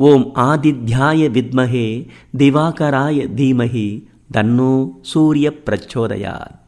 ஓம் ஆதித்யாய வித்மகே திவாகராய தீமகி தன்னோ சூரிய பிரச்சோதயாத்.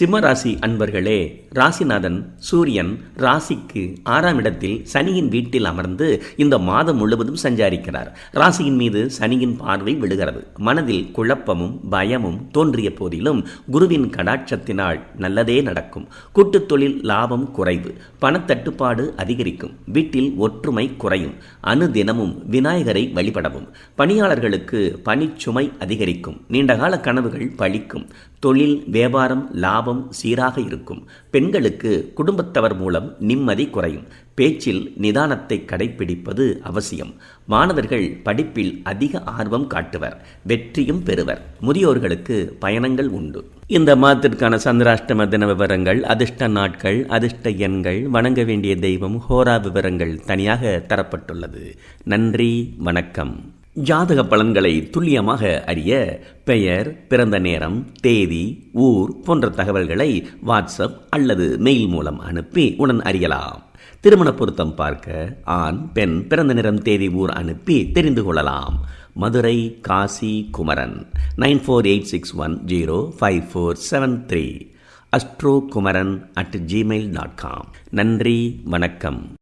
சிம்மராசி அன்பர்களே ராசிநாதன் சூரியன் ராசிக்கு ஆறாம் இடத்தில் சனியின் வீட்டில் அமர்ந்து இந்த மாதம் முழுவதும் சஞ்சாரிக்கிறார். ராசியின் மீது சனியின் பார்வை விழுகிறது. மனதில் குழப்பமும் பயமும் தோன்றிய போதிலும் குருவின் கடாட்சத்தினால் நல்லதே நடக்கும். கூட்டுத் தொழில் லாபம் குறைவு பணத்தட்டுப்பாடு அதிகரிக்கும் வீட்டில் ஒற்றுமை குறையும் அனுதினமும் விநாயகரை வழிபடவும் பணியாளர்களுக்கு பணிச்சுமை அதிகரிக்கும் நீண்டகால கனவுகள் பழிக்கும் தொழில் வியாபாரம் லாபம் சீராக இருக்கும். பெண்களுக்கு குடும்பத்தவர் மூலம் நிம்மதி குறையும். பேச்சில் நிதானத்தை கடைபிடிப்பது அவசியம். மாணவர்கள் படிப்பில் அதிக ஆர்வம் காட்டுவர். வெற்றியும் பெறுவர். முதியோர்களுக்கு பயணங்கள் உண்டு. இந்த மாதத்திற்கான சந்திராஷ்டம தின விவரங்கள் அதிர்ஷ்ட நாட்கள் அதிர்ஷ்ட எண்கள் வணங்க வேண்டிய தெய்வம் ஹோரா விவரங்கள் தனியாக தரப்பட்டுள்ளது. நன்றி வணக்கம். ஜாதக பலன்களை துல்லியமாக அறிய பெயர் பிறந்த நேரம் தேதி ஊர் போன்ற தகவல்களை வாட்ஸ்அப் அல்லது மெயில் மூலம் அனுப்பி உடன் அறியலாம். திருமண பொருத்தம் பார்க்க ஆண் பெண் பிறந்த நேரம் தேதி ஊர் அனுப்பி தெரிந்து கொள்ளலாம். Madurai Kasi Kumaran. Nine four eight six one zero five four seven three. Astro Kumaran at Gmail dot com. நன்றி வணக்கம்.